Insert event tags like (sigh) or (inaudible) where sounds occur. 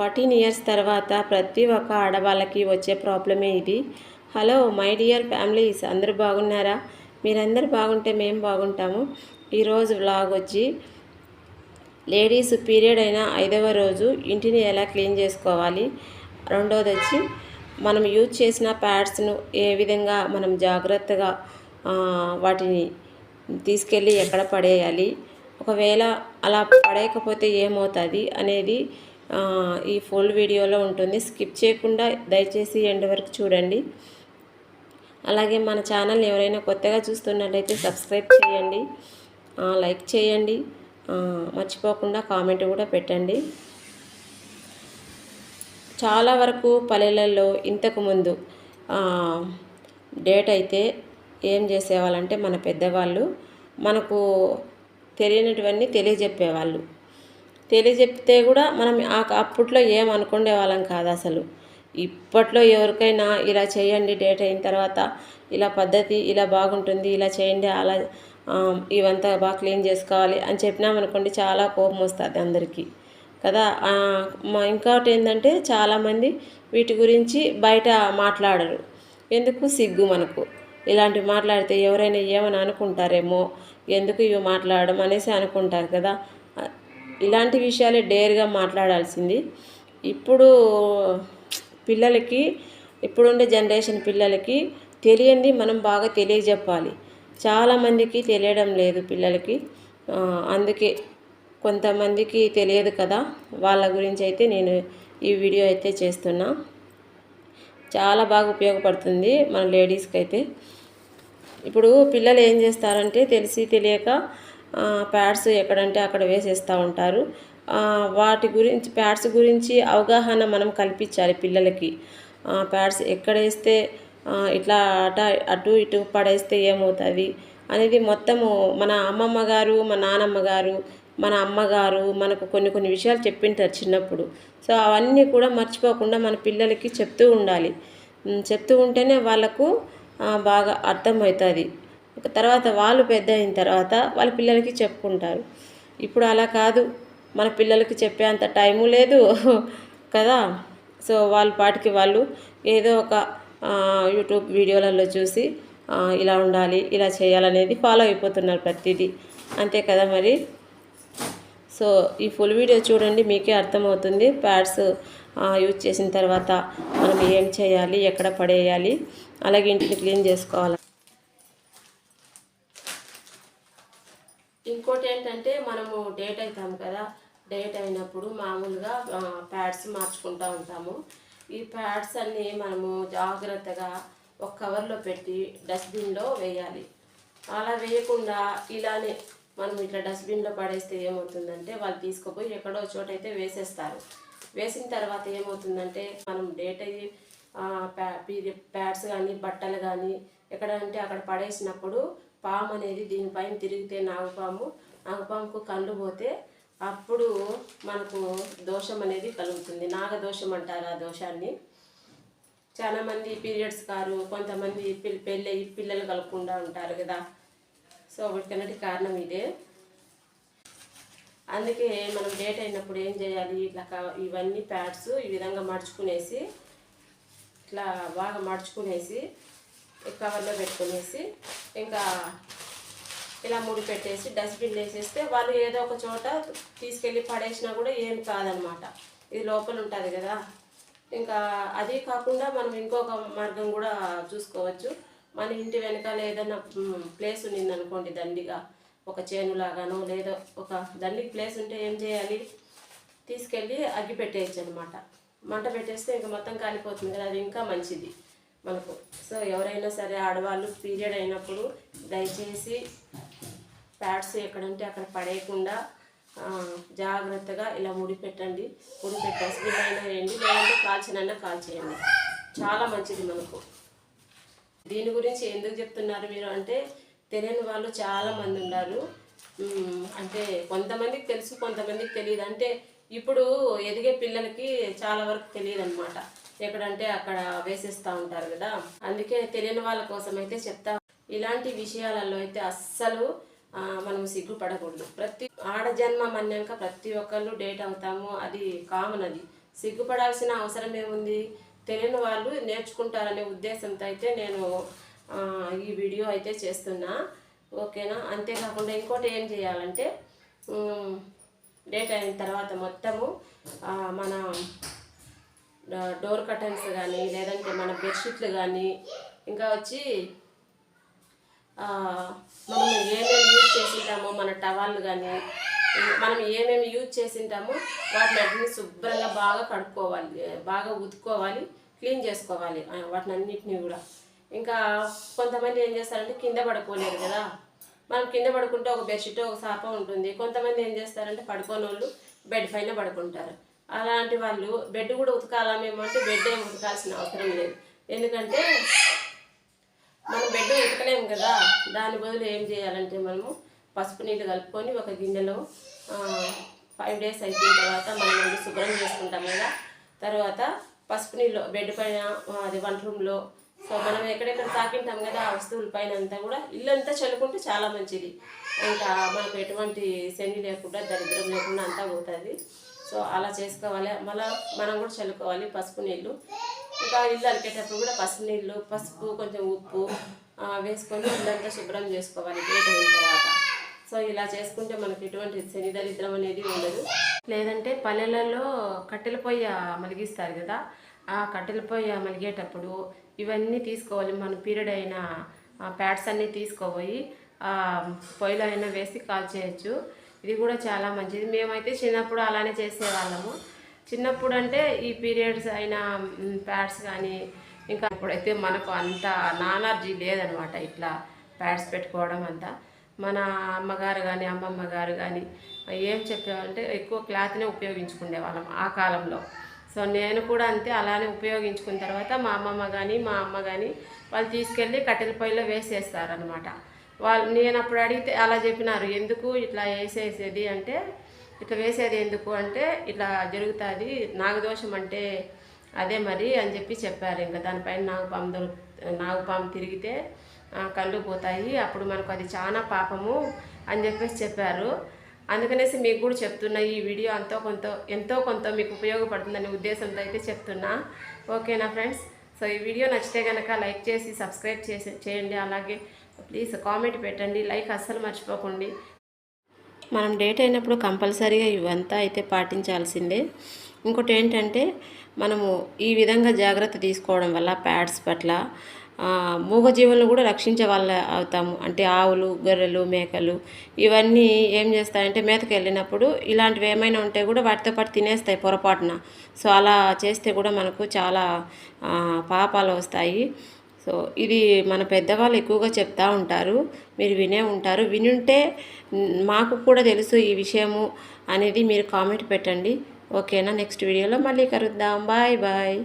Fourteen years తర్వాత ప్రతి ఒక్క ఆడవాళ్ళకి వచ్చే ప్రాబ్లమే ఇది. హలో మై డియర్ ఫ్యామిలీస్ అందరూ బాగున్నారా? మీరందరూ బాగుంటే మేము బాగుంటాము. ఈరోజు వ్లాగ్ వచ్చి లేడీస్ పీరియడ్ అయిన ఐదవ రోజు ఇంటిని ఎలా క్లీన్ చేసుకోవాలి? రెండోది వచ్చి మనం యూజ్ చేసిన ప్యాడ్స్ను ఏ విధంగా మనం జాగ్రత్తగా వాటిని తీసుకెళ్ళి ఎక్కడ పడేయాలి? ఒకవేళ అలా పడేయకపోతే ఏమవుతుంది అనేది ఈ ఫుల్ వీడియోలో ఉంటుంది. స్కిప్ చేయకుండా దయచేసి ఎండ్ వరకు చూడండి. అలాగే మన ఛానల్ ఎవరైనా కొత్తగా చూస్తున్నట్లయితే సబ్స్క్రైబ్ చేయండి. లైక్ చేయండి. మర్చిపోకుండా కామెంట్ కూడా పెట్టండి. చాలా వరకు పల్లెలలో ఇంతకుముందు డేట్ అయితే ఏం చేసేవాళ్ళంటే మన పెద్దవాళ్ళు మనకు తెలియనటువన్నీ తెలియజెప్పేవాళ్ళు. తెలియజెప్తే కూడా మనం ఆ అప్పట్లో ఏం వాళ్ళం కాదు అసలు. ఇప్పట్లో ఎవరికైనా ఇలా చేయండి డేట్ అయిన తర్వాత ఇలా పద్ధతి ఇలా బాగుంటుంది ఇలా చేయండి అలా ఇవంతా బాగా క్లీన్ చేసుకోవాలి అని చెప్పినామనుకోండి చాలా కోపం వస్తుంది అందరికీ. కదా? మా ఇంకోటి ఏంటంటే చాలామంది వీటి గురించి బయట మాట్లాడరు. ఎందుకు? సిగ్గు మనకు. ఇలాంటివి మాట్లాడితే ఎవరైనా ఏమని అనుకుంటారేమో? ఎందుకు ఇవి మాట్లాడడం అనేసి అనుకుంటారు కదా? ఇలాంటి విషయాలే డేర్గా మాట్లాడాల్సింది. ఇప్పుడు పిల్లలకి ఇప్పుడుండే జనరేషన్ పిల్లలకి తెలియంది మనం బాగా తెలియజెప్పాలి. చాలామందికి తెలియడం లేదు పిల్లలకి. అందుకే కొంతమందికి తెలియదు కదా. వాళ్ళ గురించి అయితే నేను ఈ వీడియో అయితే చేస్తున్నా. చాలా బాగా ఉపయోగపడుతుంది మన లేడీస్కి అయితే ఇప్పుడు పిల్లలు ఏం చేస్తారంటే తెలిసి తెలియక ప్యాడ్స్ ఎక్కడంటే అక్కడ వేసేస్తూ ఉంటారు. వాటి గురించి ప్యాడ్స్ గురించి అవగాహన మనం కల్పించాలి పిల్లలకి. ప్యాడ్స్ ఎక్కడ వేస్తే ఇట్లా అట అటు ఇటు పడేస్తే ఏమవుతుంది అనేది మొత్తము మన అమ్మమ్మ గారు మన నానమ్మ గారు మన అమ్మగారు మనకు కొన్ని కొన్ని విషయాలు చెప్పింటారు చిన్నప్పుడు. సో అవన్నీ కూడా మర్చిపోకుండా మన పిల్లలకి చెప్తూ ఉండాలి. చెప్తూ ఉంటేనే వాళ్ళకు బాగా అర్థమవుతుంది. తర్వాత వాళ్ళు పెద్ద అయిన తర్వాత వాళ్ళ పిల్లలకి చెప్పుకుంటారు. ఇప్పుడు అలా కాదు. మన పిల్లలకి చెప్పేంత టైము లేదు (laughs) కదా. సో వాళ్ళ పాటికి వాళ్ళు ఏదో ఒక యూట్యూబ్ వీడియోలలో చూసి ఇలా ఉండాలి ఇలా చేయాలనేది ఫాలో అయిపోతున్నారు ప్రతిదీ. అంతే కదా మరి? సో ఈ ఫుల్ వీడియో చూడండి మీకే అర్థమవుతుంది. ప్యాడ్స్ యూజ్ చేసిన తర్వాత మనం ఏం చేయాలి ఎక్కడ పడేయాలి అలాగే ఇంటిని క్లీన్ చేసుకోవాలి. ఇంకోటి ఏంటంటే మనము డేట్ అవుతాము కదా డేట్ అయినప్పుడు మామూలుగా ప్యాడ్స్ మార్చుకుంటూ ఉంటాము. ఈ ప్యాడ్స్ అన్నీ మనము జాగ్రత్తగా ఒక కవర్లో పెట్టి డస్ట్బిన్లో వేయాలి. అలా వేయకుండా ఇలానే మనం ఇట్లా డస్ట్బిన్లో పడేస్తే ఏమవుతుందంటే వాళ్ళు తీసుకుపోయి ఎక్కడో చోటైతే వేసేస్తారు. వేసిన తర్వాత ఏమవుతుందంటే మనం డేట్ అయ్యి ప్యా ప్యాడ్స్ కానీ బట్టలు కానీ ఎక్కడ అంటే అక్కడ పడేసినప్పుడు పాము అనేది దీనిపైన తిరిగితే నాగుపాము. నాగుపాముకు కళ్ళు పోతే అప్పుడు మనకు దోషం అనేది కలుగుతుంది. నాగదోషం అంటారు ఆ దోషాన్ని. చాలామంది పీరియడ్స్ కారు కొంతమంది పెళ్ళి పిల్లలు కలగకుండా ఉంటారు కదా. సో వీటికన్నటి కారణం ఇదే. అందుకే మనం డేట్ అయినప్పుడు ఏం చేయాలి? ఇట్లా ఇవన్నీ ప్యాడ్స్ ఈ విధంగా మడుచుకునేసి ఇట్లా బాగా మడుచుకునేసి కవర్లో పెట్టుకునేసి ఇంకా ఇలా ముడి పెట్టేసి డస్ట్బిన్ వేసేస్తే వాళ్ళు ఏదో ఒక చోట తీసుకెళ్ళి పడేసినా కూడా ఏం కాదనమాట. ఇది లోపల ఉంటుంది కదా. ఇంకా అది కాకుండా మనం ఇంకొక మార్గం కూడా చూసుకోవచ్చు. మన ఇంటి వెనకాల ఏదైనా ప్లేస్ ఉన్నింది దండిగా ఒక చేను లాగానో లేదో ఒక దండికి ప్లేస్ ఉంటే ఏం చేయాలి? తీసుకెళ్ళి అగ్గి పెట్టేయచ్చు అనమాట మంట పెట్టేస్తే ఇంకా మొత్తం కాలిపోతుంది కదా అది ఇంకా మంచిది. మనకు. సో ఎవరైనా సరే ఆడవాళ్ళు పీరియడ్ అయినప్పుడు దయచేసి ప్యాడ్స్ ఎక్కడంటే అక్కడ పడేయకుండా జాగ్రత్తగా ఇలా ముడి పెట్టండి. ముడి పెట్టేసి వీళ్ళైనా వేయండి లేదంటే కాల్చినైనా కాల్చేయండి చాలా మంచిది మనకు. దీని గురించి ఎందుకు చెప్తున్నారు మీరు అంటే తెలియని వాళ్ళు చాలా మంది ఉన్నారు. అంటే కొంతమందికి తెలుసు కొంతమందికి తెలియదు. అంటే ఇప్పుడు ఎదిగే పిల్లలకి చాలా వరకు తెలియదు అనమాట ఎక్కడంటే అక్కడ వేసేస్తూ ఉంటారు కదా. అందుకే తెలియని వాళ్ళ కోసం అయితే చెప్తా. ఇలాంటి విషయాలలో అయితే అస్సలు మనం సిగ్గుపడకూడదు. ప్రతి ఆడ మన్యాక ప్రతి ఒక్కళ్ళు డేట్ అవుతాము. అది కామన్ అది. సిగ్గుపడాల్సిన అవసరం ఏముంది? తెలియని వాళ్ళు నేర్చుకుంటారనే ఉద్దేశంతో అయితే నేను ఈ వీడియో అయితే చేస్తున్నా. ఓకేనా? అంతేకాకుండా ఇంకోటి ఏం చేయాలంటే డేట్ అయిన తర్వాత మొత్తము మన డోర్ కర్టన్స్ కానీ లేదంటే మన బెడ్షీట్లు కానీ ఇంకా వచ్చి మనం ఏమేమి యూజ్ చేసింటామో మన టవాళ్ళు కానీ మనం ఏమేమి యూజ్ చేసింటామో వాటిని అన్ని శుభ్రంగా బాగా కడుక్కోవాలి బాగా ఉతుక్కోవాలి క్లీన్ చేసుకోవాలి వాటిని అన్నిటిని కూడా. ఇంకా కొంతమంది ఏం చేస్తారంటే కింద పడుకోలేరు కదా. మనం కింద పడుకుంటే ఒక బెడ్షీట్ ఒక సాప ఉంటుంది. కొంతమంది ఏం చేస్తారంటే పడుకోని వాళ్ళు బెడ్ పైన పడుకుంటారు. అలాంటి వాళ్ళు బెడ్ కూడా ఉతకాలా మేము అంటే బెడ్ ఏం ఉతకాల్సిన అవసరం లేదు. ఎందుకంటే మనం బెడ్ ఉతకలేము కదా. దాని బదులు ఏం చేయాలంటే మనము పసుపు నీళ్ళు కలుపుకొని ఒక గిన్నెలో ఫైవ్ డేస్ అయిపోయిన తర్వాత మనం శుభ్రం చేసుకుంటాం కదా. తర్వాత పసుపు నీళ్ళు బెడ్ పైన అది వంట రూమ్లో సో మనం ఎక్కడెక్కడ తాకింటాం కదా ఆ వస్తువుల పైన అంతా కూడా ఇల్లంతా చల్లుకుంటే చాలా మంచిది. ఇంకా మనకు ఎటువంటి శని లేకుండా దరిద్రం లేకుండా అంతా పోతుంది. సో అలా చేసుకోవాలి. మళ్ళీ మనం కూడా చల్లుకోవాలి పసుపు నీళ్ళు. ఇంకా ఇల్లు అలికేటప్పుడు కూడా పసుపు నీళ్ళు పసుపు కొంచెం ఉప్పు వేసుకొని ఇల్లంతా శుభ్రం చేసుకోవాలి. అయిన తర్వాత. సో ఇలా చేసుకుంటే మనకి ఎటువంటి శని దరిద్రం అనేది ఉండదు. లేదంటే పల్లెలలో కట్టెల పొయ్య మలిగిస్తారు కదా ఆ కట్టెల పొయ్య మలిగేటప్పుడు ఇవన్నీ తీసుకోవాలి. మన పీరియడ్ అయిన ప్యాడ్స్ అన్నీ తీసుకోబోయి పొయ్యిలో అయినా వేసి కాల్ చేయొచ్చు ఇది కూడా చాలా మంచిది. మేమైతే చిన్నప్పుడు అలానే చేసేవాళ్ళము. చిన్నప్పుడు అంటే ఈ పీరియడ్స్ అయిన ప్యాడ్స్ కానీ ఇంకా ఇప్పుడైతే మనకు అంత నాలర్జీ లేదనమాట ఇట్లా ప్యాడ్స్ పెట్టుకోవడం అంతా. మన అమ్మగారు కానీ అమ్మమ్మ గారు కానీ ఏం చెప్పేవాళ్ళంటే ఎక్కువ క్లాత్నే ఉపయోగించుకునే వాళ్ళం ఆ కాలంలో. సో నేను కూడా అంతే అలానే ఉపయోగించుకున్న తర్వాత మా అమ్మమ్మ కానీ మా అమ్మ కానీ వాళ్ళు తీసుకెళ్ళి కట్టెల పొయ్యిలో వేసేస్తారనమాట. వాళ్ళు నేను అప్పుడు అడిగితే అలా చెప్పినారు ఎందుకు ఇట్లా వేసేసేది అంటే ఇట్లా వేసేది ఎందుకు అంటే ఇట్లా జరుగుతుంది నాగదోషం అంటే అదే మరి అని చెప్పి చెప్పారు. ఇంకా దానిపైన నాగపాము దొరు నాగపాము తిరిగితే కళ్ళు పోతాయి అప్పుడు మనకు అది చాలా పాపము అని చెప్పేసి చెప్పారు. అందుకనేసి మీకు కూడా చెప్తున్నా ఈ వీడియో అంతో కొంత ఎంతో కొంత మీకు ఉపయోగపడుతుందనే ఉద్దేశంతో అయితే చెప్తున్నా. ఓకేనా ఫ్రెండ్స్? సో ఈ వీడియో నచ్చితే కనుక లైక్ చేసి సబ్స్క్రైబ్ చేసి చేయండి. అలాగే ప్లీజ్ కామెంట్ పెట్టండి లైక్ అస్సలు మర్చిపోకండి. మనం డేట్ అయినప్పుడు కంపల్సరీగా ఇవంతా అయితే పాటించాల్సిందే. ఇంకోటి ఏంటంటే మనము ఈ విధంగా జాగ్రత్త తీసుకోవడం వల్ల ప్యాడ్స్ పట్ల మూగజీవులను కూడా రక్షించే వాళ్ళ అవుతాము. అంటే ఆవులు గొర్రెలు మేకలు ఇవన్నీ ఏం చేస్తాయంటే మేతకు వెళ్ళినప్పుడు ఇలాంటివి ఏమైనా ఉంటే కూడా వాటితో పాటు తినేస్తాయి పొరపాటున. సో అలా చేస్తే కూడా మనకు చాలా పాపాలు వస్తాయి. సో ఇది మన పెద్దవాళ్ళు ఎక్కువగా చెప్తా ఉంటారు. మీరు వినే ఉంటారు. వినుంటే మాకు కూడా తెలుసు ఈ విషయము అనేది మీరు కామెంట్ పెట్టండి. ఓకేనా? నెక్స్ట్ వీడియోలో మళ్ళీ కలుద్దాం. Bye bye.